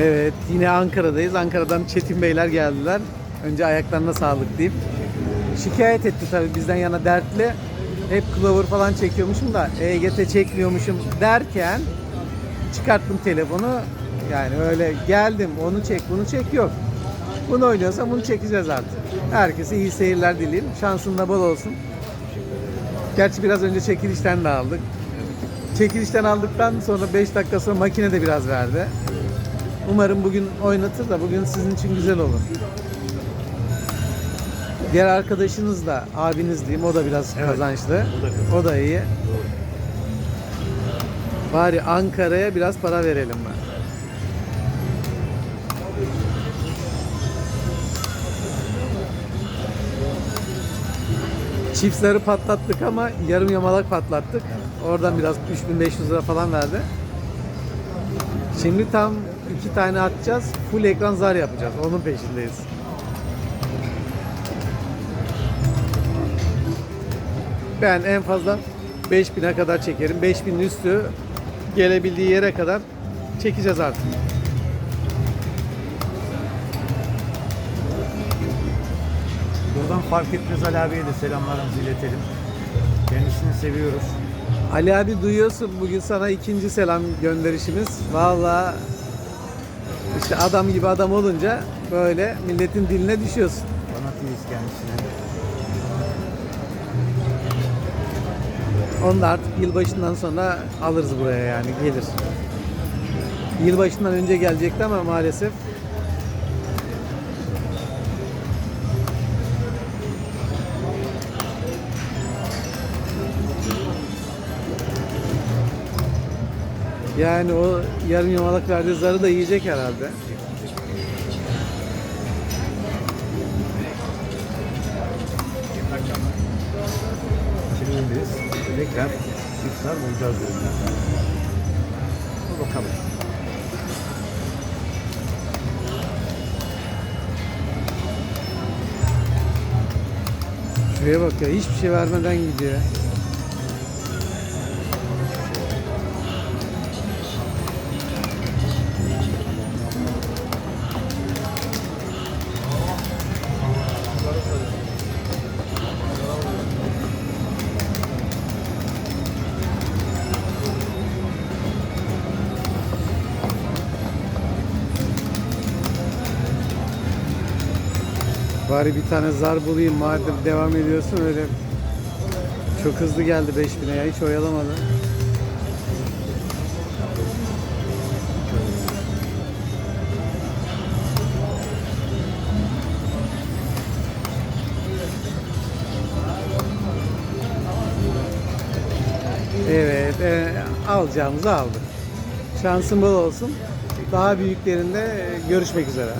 Evet yine Ankara'dayız. Ankara'dan Çetin Beyler geldiler. Önce ayaklarına sağlık deyip. Şikayet etti tabii bizden yana dertli. Hep Clover falan çekiyormuşum da EGT çekmiyormuşum derken çıkarttım telefonu. Yani öyle geldim onu çek bunu çek yok. Bunu oynuyorsam bunu çekeceğiz artık. Herkese iyi seyirler dileyim. Şansın da bol olsun. Gerçi biraz önce çekilişten de aldık. Çekilişten aldıktan sonra 5 dakika sonra makine de biraz verdi. Umarım bugün oynatır da bugün sizin için güzel olur. Diğer arkadaşınız da abiniz diyeyim o da biraz Evet, kazançlı. o da kazançlı. O da iyi. Bari Ankara'ya biraz para verelim ben. Çiftleri patlattık ama yarım yamalak patlattık. Oradan biraz 3500 lira falan verdi. Şimdi tam iki tane atacağız. Full ekran zar yapacağız. Onun peşindeyiz. Ben en fazla 5000'e kadar çekerim. 5000'in üstü gelebildiği yere kadar çekeceğiz artık. Buradan fark etmez Ali abiye de selamlarımızı iletelim. Kendisini seviyoruz. Ali abi duyuyorsun bugün sana ikinci selam gönderişimiz. Vallahi işte adam gibi adam olunca böyle milletin diline düşüyorsun. Fanatiyiz kendisine. Onu da artık yılbaşından sonra alırız buraya yani gelir. Yılbaşından önce gelecekti ama maalesef Yani o yarım yamalak verdiği zarı da yiyecek herhalde. Şimdi biz tekrar iftar bulacağız. Dur bakalım. Şuraya bak ya hiçbir şey vermeden gidiyor. Bari bir tane zar bulayım madem devam ediyorsun öyle. Çok hızlı geldi 5000'e ya hiç oyalamadı. Evet, e, alacağımızı aldık. Şansın bol olsun. Daha büyüklerinde e, görüşmek üzere.